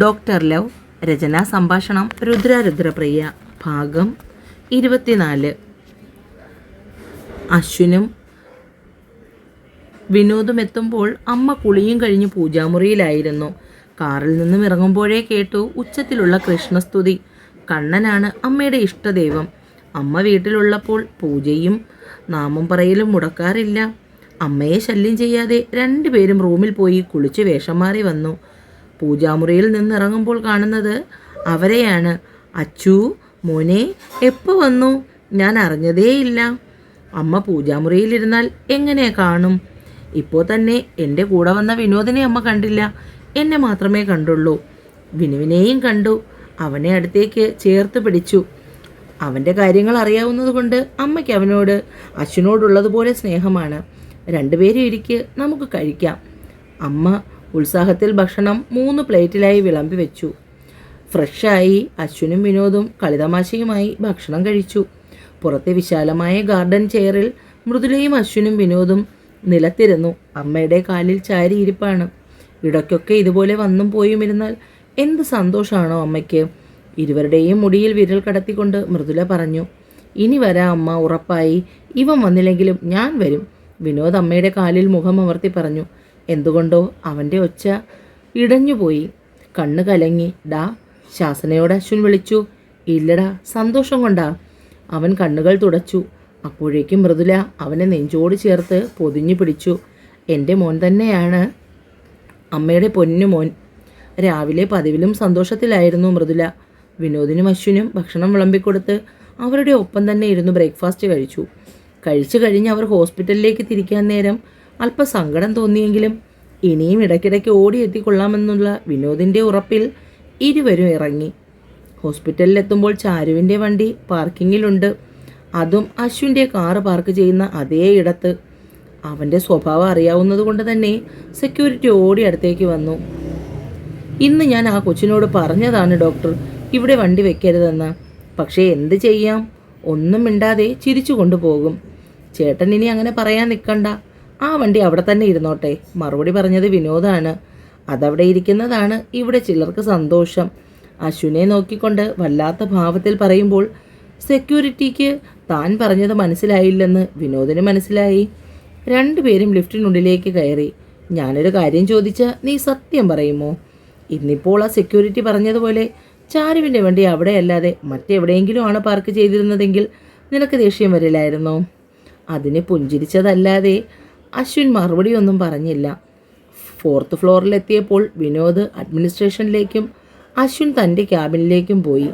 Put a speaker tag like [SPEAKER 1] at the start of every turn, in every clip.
[SPEAKER 1] Doctor love രചനാ സംഭാഷണം രുദ്രാരുദ്രപ്രിയ ഭാഗം ഇരുപത്തിനാല്. അശ്വിനും വിനോദും എത്തുമ്പോൾ അമ്മ കുളിയും കഴിഞ്ഞ് പൂജാമുറിയിലായിരുന്നു. കാറിൽ നിന്നും ഇറങ്ങുമ്പോഴേ കേട്ടു ഉച്ചത്തിലുള്ള കൃഷ്ണസ്തുതി. കണ്ണനാണ് അമ്മയുടെ ഇഷ്ടദൈവം. അമ്മ വീട്ടിലുള്ളപ്പോൾ പൂജയും നാമം പറയലും മുടക്കാറില്ല. അമ്മയെ ശല്യം ചെയ്യാതെ രണ്ടുപേരും റൂമിൽ പോയി കുളിച്ച് വേഷം മാറി വന്നു. പൂജാമുറിയിൽ നിന്നിറങ്ങുമ്പോൾ കാണുന്നത് അവരെയാണ്. അച്ചു മോനെ എപ്പോൾ വന്നു? ഞാൻ അറിഞ്ഞതേയില്ല. അമ്മ പൂജാമുറിയിലിരുന്നാൽ എങ്ങനെ കാണും? ഇപ്പോൾ തന്നെ എന്റെ കൂടെ വന്ന വിനോദിനെ അമ്മ കണ്ടില്ല. എന്നെ മാത്രമേ കണ്ടുള്ളൂ. വിനുവിനെയും കണ്ടു. അവനെ അടുത്തേക്ക് ചേർത്ത് പിടിച്ചു. അവന്റെ കാര്യങ്ങൾ അറിയാവുന്നതുകൊണ്ട് അമ്മയ്ക്ക് അവനോട് അച്ഛനോടുള്ളതുപോലെ സ്നേഹമാണ്. രണ്ടുപേരും ഇരിക്ക് നമുക്ക് കഴിക്കാം. അമ്മ ഉത്സാഹത്തിൽ ഭക്ഷണം മൂന്ന് പ്ലേറ്റിലായി വിളമ്പി വെച്ചു. ഫ്രഷായി അശ്വിനും വിനോദും കളിതമാശയുമായി ഭക്ഷണം കഴിച്ചു. പുറത്തെ വിശാലമായ ഗാർഡൻ ചെയറിൽ മൃദുലയും അശ്വിനും വിനോദും നിലത്തിരുന്നു. അമ്മയുടെ കാലിൽ ചാരിയിരിപ്പാണ്. ഇടയ്ക്കൊക്കെ ഇതുപോലെ വന്നും പോയും ഇരുന്നാൽ എന്ത് സന്തോഷമാണോ അമ്മയ്ക്ക്. ഇരുവരുടെയും മുടിയിൽ വിരൽ കടത്തിക്കൊണ്ട് മൃദുല പറഞ്ഞു ഇനി വരാം അമ്മ ഉറപ്പായി. ഇവൻ വന്നില്ലെങ്കിലും ഞാൻ വരും. വിനോദ് അമ്മയുടെ കാലിൽ മുഖം അമർത്തി പറഞ്ഞു എന്തുകൊണ്ടോ അവന്റെ ഒച്ച ഇടഞ്ഞുപോയി. കണ്ണ് കലങ്ങി ഡാ ശാസനയോട് അശ്വിൻ വിളിച്ചു. ഇല്ലടാ സന്തോഷം കൊണ്ടാ. അവൻ കണ്ണുകൾ തുടച്ചു. അപ്പോഴേക്കും മൃദുല അവനെ നെഞ്ചോട് ചേർത്ത് പൊതിഞ്ഞു പിടിച്ചു. എന്റെ മോൻ തന്നെയാണ്. അമ്മയുടെ പൊന്നു മോൻ. രാവിലെ പതിവിലും സന്തോഷത്തിലായിരുന്നു മൃദുല. വിനോദിനും അശ്വിനും ഭക്ഷണം വിളമ്പിക്കൊടുത്ത് അവരുടെ ഒപ്പം തന്നെ ഇരുന്ന് ബ്രേക്ക്ഫാസ്റ്റ് കഴിച്ചു. കഴിച്ചു കഴിഞ്ഞ് അവർ ഹോസ്പിറ്റലിലേക്ക് തിരിക്കാൻ നേരം അല്പം സങ്കടം തോന്നിയെങ്കിലും ഇനിയും ഇടയ്ക്കിടയ്ക്ക് ഓടിയെത്തിക്കൊള്ളാമെന്നുള്ള വിനോദിന്റെ ഉറപ്പിൽ ഇരുവരും ഇറങ്ങി. ഹോസ്പിറ്റലിലെത്തുമ്പോൾ ചാരുവിന്റെ വണ്ടി പാർക്കിങ്ങിലുണ്ട്. അതും അശ്വിന്റെ കാറ് പാർക്ക് ചെയ്യുന്ന അതേ ഇടത്ത്. അവന്റെ സ്വഭാവം അറിയാവുന്നത് കൊണ്ട് തന്നെ സെക്യൂരിറ്റി ഓടി അടുത്തേക്ക് വന്നു. ഇന്ന് ഞാൻ ആ കൊച്ചിനോട് പറഞ്ഞതാണ് ഡോക്ടർ ഇവിടെ വണ്ടി വെക്കരുതെന്ന്. പക്ഷേ എന്ത് ചെയ്യാം? ഒന്നും മിണ്ടാതെ ചിരിച്ചു കൊണ്ടുപോകും ചേട്ടൻ ഇനി അങ്ങനെ പറയാൻ നിൽക്കണ്ട. ആ വണ്ടി അവിടെ തന്നെ ഇരുന്നോട്ടെ. മറുപടി പറഞ്ഞത് വിനോദാണ്. അതവിടെ ഇരിക്കുന്നതാണ് ഇവിടെ ചിലർക്ക് സന്തോഷം. അശ്വിനെ നോക്കിക്കൊണ്ട് വല്ലാത്ത ഭാവത്തിൽ പറയുമ്പോൾ സെക്യൂരിറ്റിക്ക് താൻ പറഞ്ഞത് മനസ്സിലായില്ലെന്ന് വിനോദിന് മനസ്സിലായി. രണ്ടുപേരും ലിഫ്റ്റിനുള്ളിലേക്ക് കയറി. ഞാനൊരു കാര്യം ചോദിച്ച നീ സത്യം പറയുമോ? ഇന്നിപ്പോൾ ആ സെക്യൂരിറ്റി പറഞ്ഞതുപോലെ ചാരുവിന്റെ വണ്ടി അവിടെയല്ലാതെ മറ്റെവിടെയെങ്കിലും ആണ് പാർക്ക് ചെയ്തിരുന്നതെങ്കിൽ നിനക്ക് ദേഷ്യം വരില്ലായിരുന്നോ? അതിന് പുഞ്ചിരിച്ചതല്ലാതെ അശ്വിൻ മറുപടിയൊന്നും പറഞ്ഞില്ല. ഫോർത്ത് ഫ്ലോറിലെത്തിയപ്പോൾ വിനോദ് അഡ്മിനിസ്ട്രേഷനിലേക്കും അശ്വിൻ തന്റെ ക്യാബിനിലേക്കും പോയി.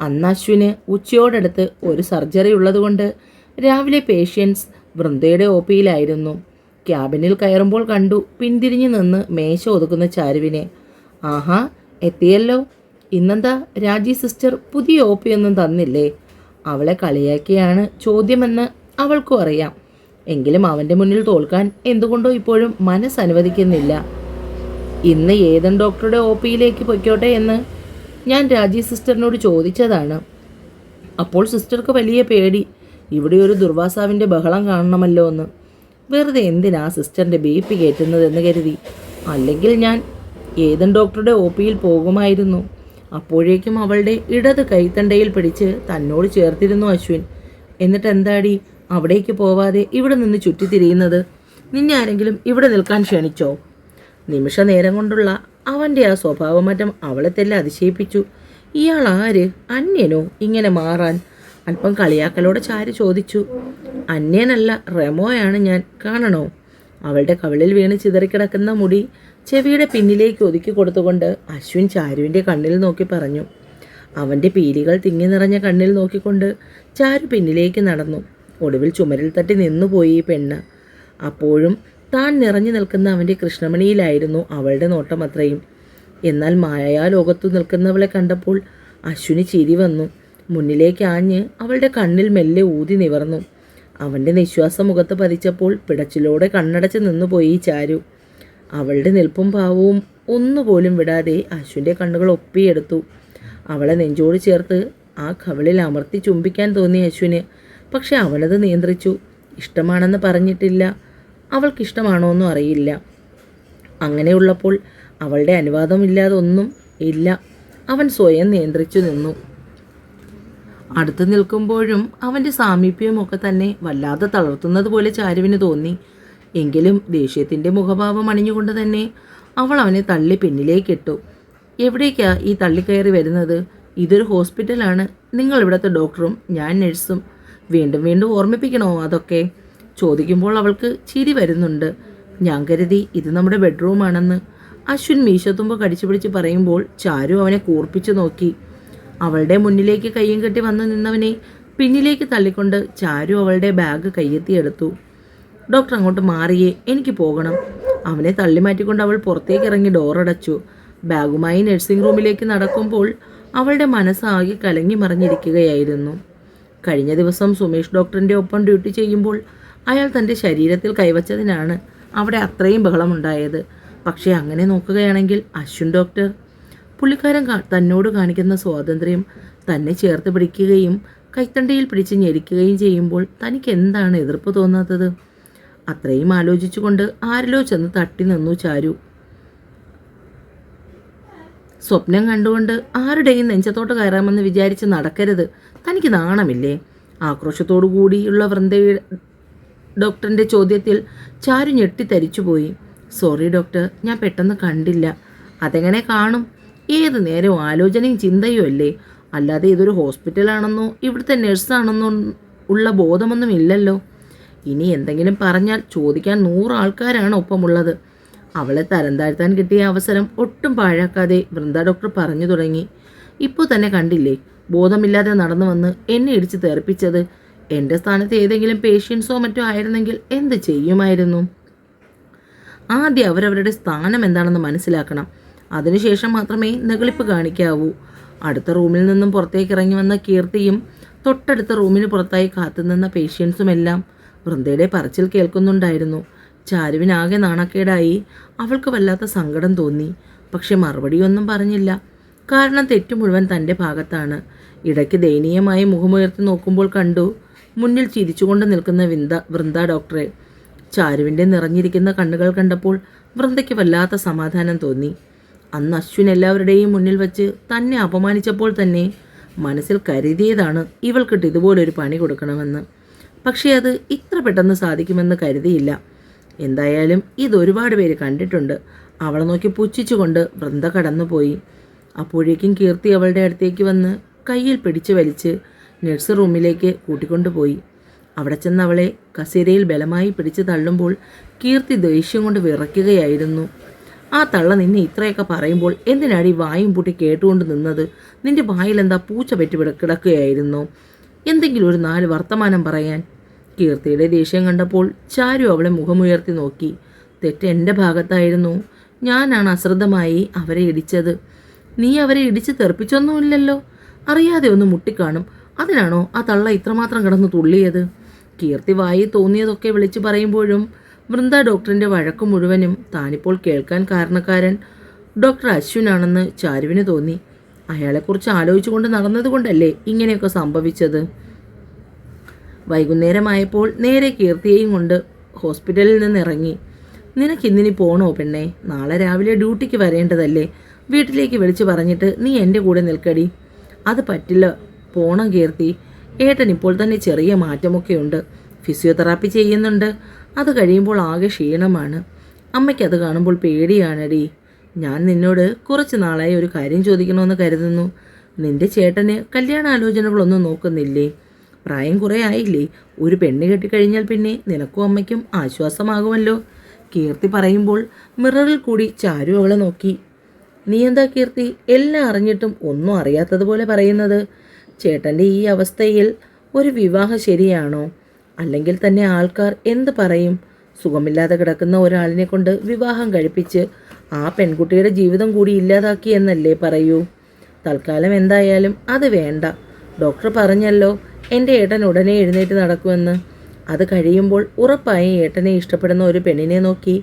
[SPEAKER 1] അന്ന് അശ്വിന് ഉച്ചയോടടുത്ത് ഒരു സർജറി ഉള്ളതുകൊണ്ട് രാവിലെ പേഷ്യൻസ് വൃന്ദയുടെ ഒ പിയിലായിരുന്നു. ക്യാബിനിൽ കയറുമ്പോൾ കണ്ടു പിന്തിരിഞ്ഞു നിന്ന് മേശ ഒതുക്കുന്ന ചാരുവിനെ. ആഹാ എത്തിയല്ലോ. ഇന്നെന്താ രാജി സിസ്റ്റർ പുതിയ ഒ ഒന്നും തന്നില്ലേ? അവളെ കളിയാക്കിയാണ് ചോദ്യമെന്ന് അവൾക്കും അറിയാം. എങ്കിലും അവന്റെ മുന്നിൽ തോൽക്കാൻ എന്തുകൊണ്ടോ ഇപ്പോഴും മനസ്സ് അനുവദിക്കുന്നില്ല. ഇന്ന് ഏതൻ ഡോക്ടറുടെ ഒ പിയിലേക്ക് പൊയ്ക്കോട്ടെ എന്ന് ഞാൻ രാജി സിസ്റ്ററിനോട് ചോദിച്ചതാണ്. അപ്പോൾ സിസ്റ്റർക്ക് വലിയ പേടി. ഇവിടെ ഒരു ദുർവാസാവിന്റെ ബഹളം കാണണമല്ലോ എന്ന്. വെറുതെ എന്തിനാ സിസ്റ്ററിന്റെ ബി പി കയറ്റുന്നതെന്ന് കരുതി. അല്ലെങ്കിൽ ഞാൻ ഏതൻ ഡോക്ടറുടെ ഒ പിയിൽ പോകുമായിരുന്നു. അപ്പോഴേക്കും അവളുടെ ഇടത് കൈത്തണ്ടയിൽ പിടിച്ച് തന്നോട് ചേർത്തിരുന്നു അശ്വിൻ. എന്നിട്ട് എന്താടി അവിടേക്ക് പോവാതെ ഇവിടെ നിന്ന് ചുറ്റിത്തിരിയുന്നത് നിന്നെ ആരെങ്കിലും ഇവിടെ നിൽക്കാൻ ക്ഷണിച്ചോ? നിമിഷ നേരം കൊണ്ടുള്ള അവന്റെ ആ സ്വഭാവമാറ്റം അവളെ തന്നെ അതിശയിപ്പിച്ചു. ഇയാൾ ആര്? അന്യനോ? ഇങ്ങനെ മാറാൻ അല്പം കളിയാക്കലോടെ ചാരി ചോദിച്ചു. അന്യനല്ല റെമോയാണ് ഞാൻ. കാണണോ? അവളുടെ കവിളിൽ വീണ് ചിതറിക്കിടക്കുന്ന മുടി ചെവിയുടെ പിന്നിലേക്ക് ഒതുക്കി കൊടുത്തുകൊണ്ട് അശ്വിൻ ചാരുവിന്റെ കണ്ണിൽ നോക്കി പറഞ്ഞു. അവന്റെ പീലികൾ തിങ്ങി നിറഞ്ഞ കണ്ണിൽ നോക്കിക്കൊണ്ട് ചാരു പിന്നിലേക്ക് നടന്നു. ഒടുവിൽ തട്ടി നിന്നുപോയി ഈ പെണ്ണ്. അപ്പോഴും താൻ നിറഞ്ഞു നിൽക്കുന്ന അവന്റെ കൃഷ്ണമണിയിലായിരുന്നു അവളുടെ നോട്ടം അത്രയും. എന്നാൽ മായാ ലോകത്തു നിൽക്കുന്നവളെ കണ്ടപ്പോൾ അശ്വിനി ചിരി വന്നു. മുന്നിലേക്ക് ആഞ്ഞ് അവളുടെ കണ്ണിൽ മെല്ലെ ഊതി നിവർന്നു. അവന്റെ നിശ്വാസം മുഖത്ത് പതിച്ചപ്പോൾ പിടച്ചിലോടെ കണ്ണടച്ച് നിന്നുപോയി ചാരു. അവളുടെ നിൽപ്പും ഭാവവും ഒന്നുപോലും വിടാതെ അശ്വിന്റെ കണ്ണുകൾ ഒപ്പിയെടുത്തു. അവളെ നെഞ്ചോട് ചേർത്ത് ആ കവളിൽ അമർത്തി ചുംബിക്കാൻ തോന്നി അശ്വിന് പക്ഷെ അവളത് നിയന്ത്രിച്ചു. ഇഷ്ടമാണെന്ന് പറഞ്ഞിട്ടില്ല. അവൾക്കിഷ്ടമാണോ എന്നും അറിയില്ല. അങ്ങനെയുള്ളപ്പോൾ അവളുടെ അനുവാദമില്ലാതെ ഒന്നും ഇല്ല. അവൻ സ്വയം നിയന്ത്രിച്ചു നിന്നു. അടുത്ത് നിൽക്കുമ്പോഴും അവന്റെ സാമീപ്യമൊക്കെ തന്നെ വല്ലാതെ തളർത്തുന്നത് പോലെ ചാരുവിന് തോന്നി. എങ്കിലും ദേഷ്യത്തിന്റെ മുഖഭാവം അണിഞ്ഞുകൊണ്ട് തന്നെ അവൾ അവനെ തള്ളി പിന്നിലേക്കിട്ടു എവിടേക്കാ ഈ തള്ളിക്കയറി വരുന്നത്? ഇതൊരു ഹോസ്പിറ്റലാണ്. നിങ്ങൾ ഇവിടുത്തെ ഡോക്ടറും ഞാൻ നഴ്സും. വീണ്ടും വീണ്ടും ഓർമ്മിപ്പിക്കണോ അതൊക്കെ? ചോദിക്കുമ്പോൾ അവൾക്ക് ചിരി വരുന്നുണ്ട്. ഞാൻ കരുതി ഇത് നമ്മുടെ ബെഡ്റൂമാണെന്ന് അശ്വിൻ മീശത്തുമ്പ് കടിച്ചു പിടിച്ച് പറയുമ്പോൾ ചാരു അവനെ കൂർപ്പിച്ചു നോക്കി. അവളുടെ മുന്നിലേക്ക് കയ്യും കെട്ടി വന്നു നിന്നവനെ പിന്നിലേക്ക് തള്ളിക്കൊണ്ട് ചാരു അവളുടെ ബാഗ് കയ്യെത്തിയെടുത്തു ഡോക്ടർ അങ്ങോട്ട് മാറിയേ എനിക്ക് പോകണം. അവനെ തള്ളി മാറ്റിക്കൊണ്ട് അവൾ പുറത്തേക്ക് ഇറങ്ങി ഡോറടച്ചു ബാഗുമായി നഴ്സിംഗ് റൂമിലേക്ക് നടക്കുമ്പോൾ അവളുടെ മനസ്സാകെ കലങ്ങി മറിഞ്ഞിരിക്കുകയായിരുന്നു. കഴിഞ്ഞ ദിവസം സുമേഷ് ഡോക്ടറിന്റെ ഒപ്പം ഡ്യൂട്ടി ചെയ്യുമ്പോൾ അയാൾ തന്റെ ശരീരത്തിൽ കൈവച്ചതിനാണ് അവിടെ അത്രയും ബഹളമുണ്ടായത്. പക്ഷേ അങ്ങനെ നോക്കുകയാണെങ്കിൽ അശ്വിൻ ഡോക്ടർ പുള്ളിക്കാരൻ തന്നോട് കാണിക്കുന്ന സ്വാതന്ത്ര്യം തന്നെ ചേർത്ത് പിടിക്കുകയും കൈത്തണ്ടയിൽ പിടിച്ച് ഞെരിക്കുകയും ചെയ്യുമ്പോൾ തനിക്ക് എന്താണ് എതിർപ്പ് തോന്നാത്തത്? അത്രയും ആലോചിച്ചുകൊണ്ട് ആരിലോ ചെന്ന് തട്ടി നിന്നു ചാരു. സ്വപ്നം കണ്ടുകൊണ്ട് ആരുടെയും നെഞ്ചത്തോട്ട് കയറാമെന്ന് വിചാരിച്ച് നടക്കരുത്. തനിക്ക് നാണമില്ലേ? ആക്രോശത്തോടു കൂടിയുള്ള വൃന്ദയുടെ ഡോക്ടറിന്റെ ചോദ്യത്തിൽ ചാരു ഞെട്ടിത്തരിച്ചുപോയി സോറി ഡോക്ടർ ഞാൻ പെട്ടെന്ന് കണ്ടില്ല. അതെങ്ങനെ കാണും? ഏത് നേരവും ആലോചനയും ചിന്തയും അല്ലേ? അല്ലാതെ ഇതൊരു ഹോസ്പിറ്റലാണെന്നോ ഇവിടുത്തെ നഴ്സാണെന്നോ ഉള്ള ബോധമൊന്നും ഇല്ലല്ലോ. ഇനി എന്തെങ്കിലും പറഞ്ഞാൽ ചോദിക്കാൻ നൂറ് ആൾക്കാരാണ് ഒപ്പമുള്ളത്. അവളെ തരം താഴ്ത്താൻ കിട്ടിയ അവസരം ഒട്ടും പാഴാക്കാതെ വൃന്ദ ഡോക്ടർ പറഞ്ഞു തുടങ്ങി. ഇപ്പോൾ തന്നെ കണ്ടില്ലേ ബോധമില്ലാതെ നടന്നു വന്ന് എന്നെ ഇടിച്ച് തെറിപ്പിച്ചത്. എന്റെ സ്ഥാനത്ത് ഏതെങ്കിലും പേഷ്യൻസോ മറ്റോ ആയിരുന്നെങ്കിൽ എന്ത് ചെയ്യുമായിരുന്നു? ആദ്യം അവരവരുടെ സ്ഥാനം എന്താണെന്ന് മനസ്സിലാക്കണം. അതിനുശേഷം മാത്രമേ നെകളിപ്പ് കാണിക്കാവൂ. അടുത്ത റൂമിൽ നിന്നും പുറത്തേക്ക് ഇറങ്ങി വന്ന കീർത്തിയും തൊട്ടടുത്ത റൂമിന് പുറത്തായി കാത്തുനിന്ന പേഷ്യൻസുമെല്ലാം വൃന്ദയുടെ പറച്ചിൽ കേൾക്കുന്നുണ്ടായിരുന്നു. ചാരുവിനാകെ നാണക്കേടായി. അവൾക്ക് വല്ലാത്ത സങ്കടം തോന്നി. പക്ഷെ മറുപടിയൊന്നും പറഞ്ഞില്ല. കാരണം തെറ്റു മുഴുവൻ തന്റെ ഭാഗത്താണ്. ഇടയ്ക്ക് ദയനീയമായി മുഖമുയർത്തി നോക്കുമ്പോൾ കണ്ടു. മുന്നിൽ ചിരിച്ചുകൊണ്ട് നിൽക്കുന്ന വിന്ദ വൃന്ദ ഡോക്ടറെ. ചാരുവിന്റെ നിറഞ്ഞിരിക്കുന്ന കണ്ണുകൾ കണ്ടപ്പോൾ വൃന്ദയ്ക്ക് വല്ലാത്ത സമാധാനം തോന്നി. അന്ന് അശ്വിൻ എല്ലാവരുടെയും മുന്നിൽ വച്ച് തന്നെ അപമാനിച്ചപ്പോൾ തന്നെ മനസ്സിൽ കരുതിയതാണ് ഇവൾക്കിട്ട് ഇതുപോലൊരു പണി കൊടുക്കണമെന്ന്. പക്ഷേ അത് ഇത്ര പെട്ടെന്ന് സാധിക്കുമെന്ന് കരുതിയില്ല. എന്തായാലും ഇതൊരുപാട് പേര് കണ്ടിട്ടുണ്ട്. അവളെ നോക്കി പുച്ഛിച്ചുകൊണ്ട് വൃന്ദ കടന്നുപോയി. അപ്പോഴേക്കും കീർത്തി അവളുടെ അടുത്തേക്ക് വന്ന് കയ്യിൽ പിടിച്ചു വലിച്ച് നഴ്സ് റൂമിലേക്ക് കൂട്ടിക്കൊണ്ടുപോയി. അവിടെ ചെന്ന് അവളെ കസേരയിൽ ബലമായി പിടിച്ചു തള്ളുമ്പോൾ കീർത്തി ദേഷ്യം കൊണ്ട് വിറയ്ക്കുകയായിരുന്നു. ആ തള്ള നിന്നെ ഇത്രയൊക്കെ പറയുമ്പോൾ എന്തിനാടി വായും പൂട്ടി കേട്ടുകൊണ്ട് നിന്നത്? നിന്റെ വായിലെന്താ പൂച്ച പറ്റി കിടക്കുകയായിരുന്നു. എന്തെങ്കിലും ഒരു നാല് വർത്തമാനം പറയാൻ കീർത്തിയുടെ ദേഷ്യം കണ്ടപ്പോൾ ചാരു അവളെ മുഖമുയർത്തി നോക്കി. തെറ്റ് എന്റെ ഭാഗത്തായിരുന്നു. ഞാനാണ് അശ്രദ്ധമായി അവരെ ഇടിച്ചത്. നീ അവരെ ഇടിച്ച് തെറിപ്പിച്ചൊന്നുമില്ലല്ലോ. അറിയാതെ ഒന്ന് മുട്ടിക്കാണും. അതിനാണോ ആ തള്ള ഇത്രമാത്രം കിടന്ന് തുള്ളിയത്? കീർത്തി വായി തോന്നിയതൊക്കെ വിളിച്ചു പറയുമ്പോഴും വൃന്ദ ഡോക്ടറിന്റെ വഴക്ക് മുഴുവനും താനിപ്പോൾ കേൾക്കാൻ കാരണക്കാരൻ ഡോക്ടർ അശ്വിനാണെന്ന് ചാരുവിന് തോന്നി. അയാളെക്കുറിച്ച് ആലോചിച്ചുകൊണ്ട് നടന്നതുകൊണ്ടല്ലേ ഇങ്ങനെയൊക്കെ സംഭവിച്ചത്? വൈകുന്നേരമായപ്പോൾ നേരെ കീർത്തിയെയും കൊണ്ട് ഹോസ്പിറ്റലിൽ നിന്ന് ഇറങ്ങി നിനക്കിന്നിനി പോണോ പെണ്ണെ? നാളെ രാവിലെ ഡ്യൂട്ടിക്ക് വരേണ്ടതല്ലേ? വീട്ടിലേക്ക് വിളിച്ചു പറഞ്ഞിട്ട് നീ എന്റെ കൂടെ നിൽക്കടി. അത് പറ്റില്ല. പോണം കീർത്തി. ഏട്ടൻ ഇപ്പോൾ തന്നെ ചെറിയ മാറ്റമൊക്കെയുണ്ട്. ഫിസിയോതെറാപ്പി ചെയ്യുന്നുണ്ട്. അത് കഴിയുമ്പോൾ ആകെ ക്ഷീണമാണ്. അമ്മയ്ക്കത് കാണുമ്പോൾ പേടിയാണടി. ഞാൻ നിന്നോട് കുറച്ച് നാളായി ഒരു കാര്യം ചോദിക്കണമെന്ന് കരുതുന്നു. നിന്റെ ചേട്ടന് കല്യാണാലോചനകളൊന്നും നോക്കുന്നില്ലേ? പ്രായം കുറേ ആയില്ലേ ഒരു പെണ്ണ് കെട്ടിക്കഴിഞ്ഞാൽ പിന്നെ നിനക്കും അമ്മയ്ക്കും ആശ്വാസമാകുമല്ലോ. കീർത്തി പറയുമ്പോൾ മിററിൽ കൂടി ചാരു അവളെ നോക്കി. നീ എന്താ കീർത്തി? എല്ലാം അറിഞ്ഞിട്ടും ഒന്നും അറിയാത്തതുപോലെ പറയുന്നത്. ചേട്ടന്റെ ഈ അവസ്ഥയിൽ ഒരു വിവാഹം ശരിയാണോ? അല്ലെങ്കിൽ തന്നെ ആൾക്കാർ എന്ത് പറയും? സുഖമില്ലാതെ കിടക്കുന്ന ഒരാളിനെ കൊണ്ട് വിവാഹം കഴിപ്പിച്ച് ആ പെൺകുട്ടിയുടെ ജീവിതം കൂടി ഇല്ലാതാക്കി എന്നല്ലേ പറയൂ? തൽക്കാലം എന്തായാലും അത് വേണ്ട. ഡോക്ടർ പറഞ്ഞല്ലോ എന്റെ ഏട്ടൻ ഉടനെ എഴുന്നേറ്റ് നടക്കുമെന്ന്. അത് കഴിയുമ്പോൾ ഉറപ്പായും ഏട്ടനെ ഇഷ്ടപ്പെടുന്ന ഒരു പെണ്ണിനെ നോക്കി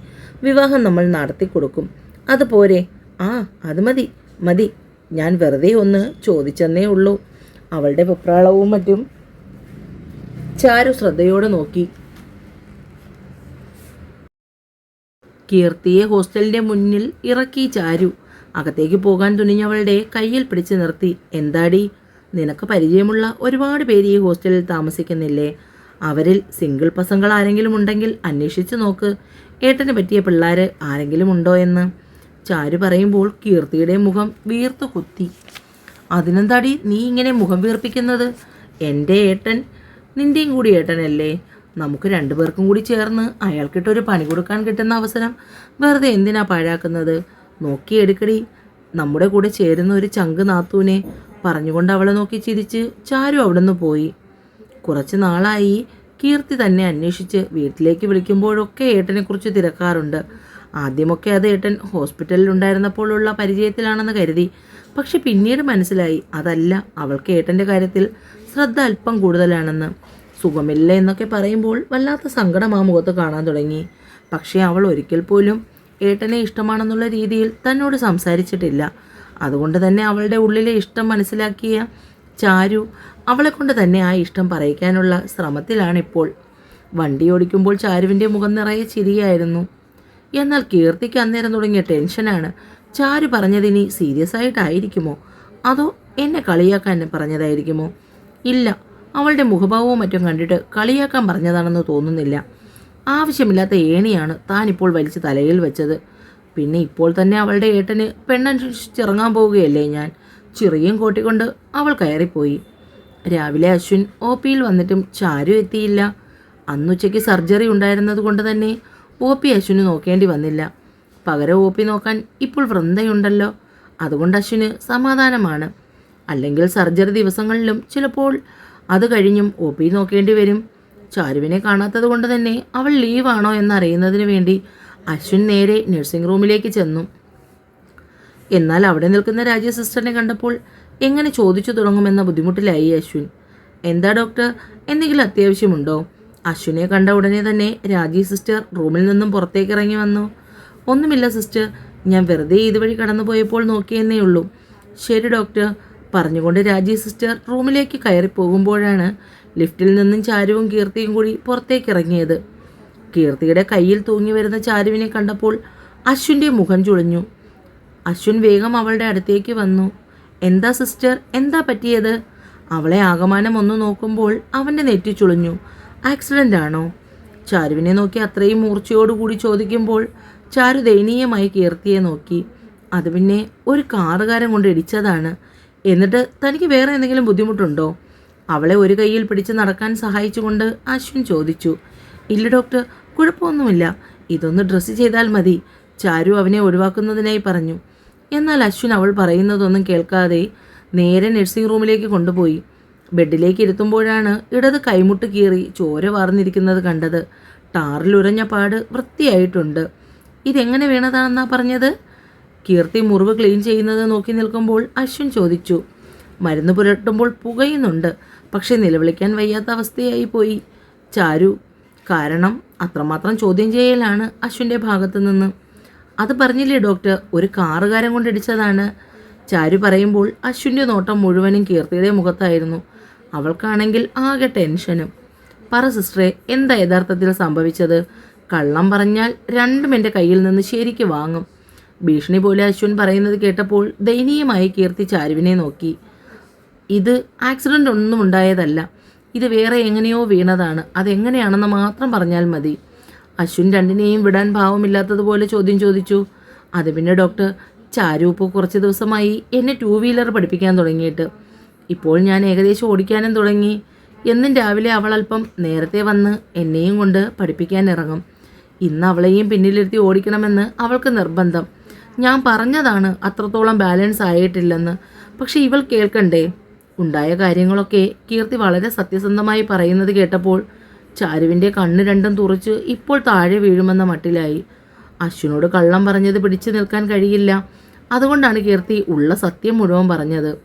[SPEAKER 1] വിവാഹം നമ്മൾ നടത്തി കൊടുക്കും. അതുപോരെ ആ അത് മതി മതി. ഞാൻ വെറുതെ ഒന്ന് ചോദിച്ചെന്നേ ഉള്ളൂ. അവളുടെ വെപ്രാളവും മറ്റും ചാരു ശ്രദ്ധയോടെ നോക്കി. കീർത്തിയെ ഹോസ്റ്റലിന്റെ മുന്നിൽ ഇറക്കി ചാരു. അകത്തേക്ക് പോകാൻ തുനിഞ്ഞവളുടെ കയ്യിൽ പിടിച്ചു നിർത്തി. എന്താടി? നിനക്ക് പരിചയമുള്ള ഒരുപാട് പേര് ഈ ഹോസ്റ്റലിൽ താമസിക്കുന്നില്ലേ? അവരിൽ സിംഗിൾ പസങ്ങൾ ആരെങ്കിലും ഉണ്ടെങ്കിൽ അന്വേഷിച്ചു നോക്ക്. ഏട്ടന് പറ്റിയ പിള്ളേർ ആരെങ്കിലും ഉണ്ടോ എന്ന്. ചാരു പറയുമ്പോൾ കീർത്തിയുടെ മുഖം വീർത്തു കുത്തി. അതിനെന്താടി നീ ഇങ്ങനെ മുഖം വീർപ്പിക്കുന്നത്? എന്റെ ഏട്ടൻ നിന്റെയും കൂടി ഏട്ടനല്ലേ? നമുക്ക് രണ്ടുപേർക്കും കൂടി ചേർന്ന് അയാൾക്കിട്ടൊരു പണി കൊടുക്കാൻ കിട്ടുന്ന അവസരം വെറുതെ എന്തിനാ പാഴാക്കുന്നത്? നോക്കിയെടുക്കടി. നമ്മുടെ കൂടെ ചേരുന്ന ഒരു ചങ്ക് നാത്തൂനെ പറഞ്ഞുകൊണ്ട് അവളെ നോക്കി ചിരിച്ച് ചാരു അവിടുന്ന് പോയി. കുറച്ച് നാളായി കീർത്തി തന്നെ അന്വേഷിച്ച് വീട്ടിലേക്ക് വിളിക്കുമ്പോഴൊക്കെ ഏട്ടനെക്കുറിച്ച് തിരക്കാറുണ്ട്. ആദ്യമൊക്കെ അത് ഏട്ടൻ ഹോസ്പിറ്റലിൽ ഉണ്ടായിരുന്നപ്പോഴുള്ള പരിചയത്തിലാണെന്ന് കരുതി. പക്ഷെ പിന്നീട് മനസ്സിലായി അതല്ല അവൾക്ക് ഏട്ടന്റെ കാര്യത്തിൽ ശ്രദ്ധ അല്പം കൂടുതലാണെന്ന്. സുഖമില്ല എന്നൊക്കെ പറയുമ്പോൾ വല്ലാത്ത സങ്കടം ആ മുഖത്ത് കാണാൻ തുടങ്ങി. പക്ഷേ അവൾ ഒരിക്കൽ പോലും ഏട്ടനെ ഇഷ്ടമാണെന്നുള്ള രീതിയിൽ തന്നോട് സംസാരിച്ചിട്ടില്ല. അതുകൊണ്ട് തന്നെ അവളുടെ ഉള്ളിലെ ഇഷ്ടം മനസ്സിലാക്കിയ ചാരു അവളെ കൊണ്ട് തന്നെ ആ ഇഷ്ടം പറയിക്കാനുള്ള ശ്രമത്തിലാണിപ്പോൾ വണ്ടി ഓടിക്കുമ്പോൾ ചാരുവിന്റെ മുഖം നിറയെ ചിരിയായിരുന്നു. എന്നാൽ കീർത്തിക്ക് അന്നേരം തുടങ്ങിയ ടെൻഷനാണ്. ചാരു പറഞ്ഞതിനി സീരിയസ് ആയിട്ടായിരിക്കുമോ? അതോ എന്നെ കളിയാക്കാൻ പറഞ്ഞതായിരിക്കുമോ? ഇല്ല അവളുടെ മുഖഭാവവും മറ്റും കണ്ടിട്ട് കളിയാക്കാൻ പറഞ്ഞതാണെന്ന് തോന്നുന്നില്ല. ആവശ്യമില്ലാത്ത ഏണിയാണ് താനിപ്പോൾ വലിച്ച് തലയിൽ വെച്ചത്. പിന്നെ ഇപ്പോൾ തന്നെ അവളുടെ ഏട്ടന് പെണ്ണനുസരിച്ചിറങ്ങാൻ പോവുകയല്ലേ ഞാൻ. ചിറിയും കോട്ടിക്കൊണ്ട് അവൾ കയറിപ്പോയി. രാവിലെ അശ്വിൻ ഒ പിയിൽ വന്നിട്ടും ചാരു എത്തിയില്ല. അന്നുച്ചയ്ക്ക് സർജറി ഉണ്ടായിരുന്നത് കൊണ്ട് തന്നെ ഒ പി അശ്വിന് നോക്കേണ്ടി വന്നില്ല. പകരം ഒ പി നോക്കാൻ ഇപ്പോൾ വൃന്ദയുണ്ടല്ലോ. അതുകൊണ്ട് അശ്വിന് സമാധാനമാണ്. അല്ലെങ്കിൽ സർജറി ദിവസങ്ങളിലും ചിലപ്പോൾ അത് കഴിഞ്ഞും ഒ പി നോക്കേണ്ടി വരും. ചാരുവിനെ കാണാത്തത് കൊണ്ട് തന്നെ അവൾ ലീവാണോ എന്നറിയുന്നതിന് വേണ്ടി അശ്വിൻ നേരെ നഴ്സിംഗ് റൂമിലേക്ക് ചെന്നു. എന്നാൽ അവിടെ നിൽക്കുന്ന രാജ്യ സിസ്റ്ററിനെ കണ്ടപ്പോൾ എങ്ങനെ ചോദിച്ചു തുടങ്ങുമെന്ന ബുദ്ധിമുട്ടിലായി അശ്വിൻ. എന്താ ഡോക്ടർ എന്തെങ്കിലും അത്യാവശ്യമുണ്ടോ? അശ്വിനെ കണ്ട ഉടനെ തന്നെ രാജി സിസ്റ്റർ റൂമിൽ നിന്നും പുറത്തേക്ക് ഇറങ്ങി വന്നു. ഒന്നുമില്ല സിസ്റ്റർ ഞാൻ വെറുതെ ഇതുവഴി കടന്നു പോയപ്പോൾ നോക്കിയെന്നേ ഉള്ളൂ. ശരി ഡോക്ടർ പറഞ്ഞുകൊണ്ട് രാജി സിസ്റ്റർ റൂമിലേക്ക് കയറി പോകുമ്പോഴാണ് ലിഫ്റ്റിൽ നിന്നും ചാരുവും കീർത്തിയും കൂടി പുറത്തേക്ക് ഇറങ്ങിയത്. കീർത്തിയുടെ കയ്യിൽ തൂങ്ങി വരുന്ന ചാരുവിനെ കണ്ടപ്പോൾ അശ്വിന്റെ മുഖം ചുളിഞ്ഞു. അശ്വിൻ വേഗം അവളുടെ അടുത്തേക്ക് വന്നു. എന്താ സിസ്റ്റർ? എന്താ പറ്റിയത്? അവളെ ആകമാനം ഒന്ന് നോക്കുമ്പോൾ അവന്റെ നെറ്റി ചുളിഞ്ഞു. ആക്സിഡന്റ് ആണോ? ചാരുവിനെ നോക്കി അത്രയും മൂർച്ചയോടുകൂടി ചോദിക്കുമ്പോൾ ചാരു ദയനീയമായി കീർത്തിയെ നോക്കി. അത് പിന്നെ ഒരു കാറുകാരൻ കൊണ്ട് ഇടിച്ചതാണ്. എന്നിട്ട് തനിക്ക് വേറെ എന്തെങ്കിലും ബുദ്ധിമുട്ടുണ്ടോ? അവളെ ഒരു കൈയിൽ പിടിച്ച് നടക്കാൻ സഹായിച്ചുകൊണ്ട് അശ്വിൻ ചോദിച്ചു. ഇല്ല ഡോക്ടർ. കുഴപ്പമൊന്നുമില്ല. ഇതൊന്ന് ഡ്രസ്സ് ചെയ്താൽ മതി. ചാരു അവനെ ഒഴിവാക്കുന്നതിനായി പറഞ്ഞു. എന്നാൽ അശ്വിൻ അവൾ പറയുന്നതൊന്നും കേൾക്കാതെ നേരെ നഴ്സിംഗ് റൂമിലേക്ക് കൊണ്ടുപോയി. ബെഡിലേക്ക് ഇരുത്തുമ്പോഴാണ് ഇടത് കൈമുട്ട് കീറി ചോര വാർന്നിരിക്കുന്നത് കണ്ടത്. ടാറിലുരഞ്ഞ പാട് വൃത്തിയായിട്ടുണ്ട്. ഇതെങ്ങനെ വീണതാണെന്നാ പറഞ്ഞത്? കീർത്തി മുറിവ് ക്ലീൻ ചെയ്യുന്നത് നോക്കി നിൽക്കുമ്പോൾ അശ്വിൻ ചോദിച്ചു. മരുന്ന് പുരട്ടുമ്പോൾ പുകയുന്നുണ്ട്. പക്ഷെ നിലവിളിക്കാൻ വയ്യാത്ത അവസ്ഥയായി പോയി. ചാരു കാരണം അത്രമാത്രം ചോദ്യം ചെയ്യലാണ് അശ്വിന്റെ ഭാഗത്തു നിന്ന്. അത് പറഞ്ഞില്ലേ ഡോക്ടർ? ഒരു കാറുകാരൻ കൊണ്ടിടിച്ചതാണ് ചാരു പറയുമ്പോൾ അശ്വിന്റെ നോട്ടം മുഴുവനും കീർത്തിയുടെ മുഖത്തായിരുന്നു. അവൾക്കാണെങ്കിൽ ആകെ ടെൻഷനും. പറ സിസ്റ്ററെ എന്താ യഥാർത്ഥത്തിൽ സംഭവിച്ചത്? കള്ളം പറഞ്ഞാൽ രണ്ടും എന്റെ കയ്യിൽ നിന്ന് ശരിക്ക് വാങ്ങും. ഭീഷണി പോലെ അശ്വിൻ പറയുന്നത് കേട്ടപ്പോൾ ദയനീയമായി കീർത്തി ചാരുവിനെ നോക്കി. ഇത് ആക്സിഡന്റ് ഒന്നും ഉണ്ടായതല്ല. ഇത് വേറെ എങ്ങനെയോ വീണതാണ്. അതെങ്ങനെയാണെന്ന് മാത്രം പറഞ്ഞാൽ മതി. അശ്വിൻ രണ്ടിനെയും വിടാൻ ഭാവമില്ലാത്തതുപോലെ ചോദ്യം ചോദിച്ചു. അത് പിന്നെ ഡോക്ടർ ചാരു കുറച്ച് ദിവസമായി എന്നെ ടൂ വീലർ പഠിപ്പിക്കാൻ തുടങ്ങിയിട്ട്. ഇപ്പോൾ ഞാൻ ഏകദേശം ഓടിക്കാനും തുടങ്ങി. എന്നും രാവിലെ അവൾ അല്പം നേരത്തെ വന്ന് എന്നെയും കൊണ്ട് പഠിപ്പിക്കാൻ ഇറങ്ങും. ഇന്ന് അവളെയും പിന്നിലിരുത്തി ഓടിക്കണമെന്ന് അവൾക്ക് നിർബന്ധം. ഞാൻ പറഞ്ഞതാണ് അത്രത്തോളം ബാലൻസ് ആയിട്ടില്ലെന്ന്. പക്ഷേ ഇവൾ കേൾക്കണ്ടേ? ഉണ്ടായ കാര്യങ്ങളൊക്കെ കീർത്തി വളരെ സത്യസന്ധമായി പറയുന്നത് കേട്ടപ്പോൾ ചാരുവിന്റെ കണ്ണ് രണ്ടും തുറച്ച് ഇപ്പോൾ താഴെ വീഴുമെന്ന മട്ടിലായി. അശ്വിനോട് കള്ളം പറഞ്ഞത് പിടിച്ചു നിൽക്കാൻ കഴിയില്ല. അതുകൊണ്ടാണ് കീർത്തി ഉള്ള സത്യം മുഴുവൻ പറഞ്ഞത്.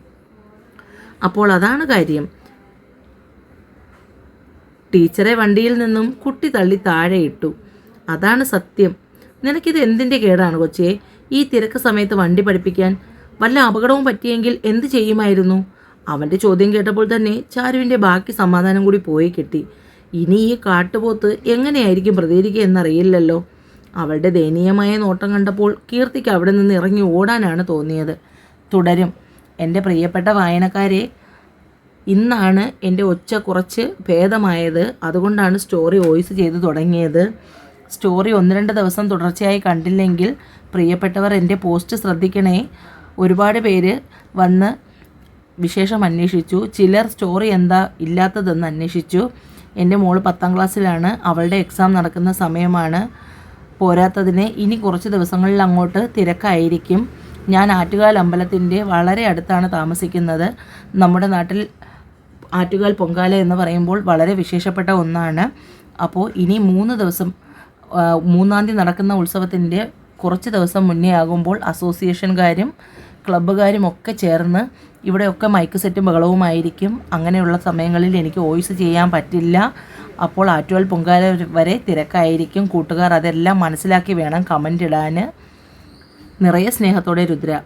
[SPEAKER 1] അപ്പോൾ അതാണ് കാര്യം. ടീച്ചറെ വണ്ടിയിൽ നിന്നും കുട്ടി തള്ളി താഴെ ഇട്ടു. അതാണ് സത്യം. നിനക്കിത് എന്തിന്റെ കേടാണ് കൊച്ചേ? ഈ തിരക്ക് സമയത്ത് വണ്ടി പഠിപ്പിക്കാൻ വല്ല അപകടവും പറ്റിയെങ്കിൽ എന്ത് ചെയ്യുമായിരുന്നു? അവന്റെ ചോദ്യം കേട്ടപ്പോൾ തന്നെ ചാരുവിന്റെ ബാക്കി സമാധാനം കൂടി പോയി കിട്ടി. ഇനി ഈ കാട്ടുപോത്ത് എങ്ങനെയായിരിക്കും പ്രതികരിക്കുക എന്നറിയില്ലല്ലോ. അവളുടെ ദയനീയമായ നോട്ടം കണ്ടപ്പോൾ കീർത്തിക്ക് അവിടെ നിന്ന് ഇറങ്ങി ഓടാനാണ് തോന്നിയത്. തുടരും. എന്റെ പ്രിയപ്പെട്ട വായനക്കാരെ ഇന്നാണ് എന്റെ ഒച്ച കുറച്ച് ഭേദമായത്. അതുകൊണ്ടാണ് സ്റ്റോറി വോയിസ് ചെയ്ത് തുടങ്ങിയത്. സ്റ്റോറി ഒന്ന് രണ്ട് ദിവസം തുടർച്ചയായി കണ്ടില്ലെങ്കിൽ പ്രിയപ്പെട്ടവർ എന്റെ പോസ്റ്റ് ശ്രദ്ധിക്കണേ. ഒരുപാട് പേര് വന്ന് വിശേഷം അന്വേഷിച്ചു. ചിലർ സ്റ്റോറി എന്താ ഇല്ലാത്തതെന്ന് അന്വേഷിച്ചു. എന്റെ മോൾ പത്താം ക്ലാസ്സിലാണ്. അവളുടെ എക്സാം നടക്കുന്ന സമയമാണ് പോരാത്തതിന്. ഇനി കുറച്ച് ദിവസങ്ങളിൽ അങ്ങോട്ട് തിരക്കായിരിക്കും. ഞാൻ ആറ്റുകാൽ അമ്പലത്തിന്റെ വളരെ അടുത്താണ് താമസിക്കുന്നത്. നമ്മുടെ നാട്ടിൽ ആറ്റുകാൽ പൊങ്കാല എന്ന് പറയുമ്പോൾ വളരെ വിശേഷപ്പെട്ട ഒന്നാണ്. അപ്പോൾ ഇനി മൂന്ന് ദിവസം മൂന്നാം തീയതി നടക്കുന്ന ഉത്സവത്തിന്റെ കുറച്ച് ദിവസം മുന്നേ ആകുമ്പോൾ അസോസിയേഷൻകാരും ക്ലബ്ബുകാരും ഒക്കെ ചേർന്ന് ഇവിടെയൊക്കെ മൈക്ക് സെറ്റും ബഹളവുമായിരിക്കും. അങ്ങനെയുള്ള സമയങ്ങളിൽ എനിക്ക് വോയിസ് ചെയ്യാൻ പറ്റില്ല. അപ്പോൾ ആറ്റുകാൽ പൊങ്കാല വരെ തിരക്കായിരിക്കും. കൂട്ടുകാർ അതെല്ലാം മനസ്സിലാക്കി വേണം കമന്റ് ഇടാൻ. നിറയെ സ്നേഹത്തോടെ രുദ്ര.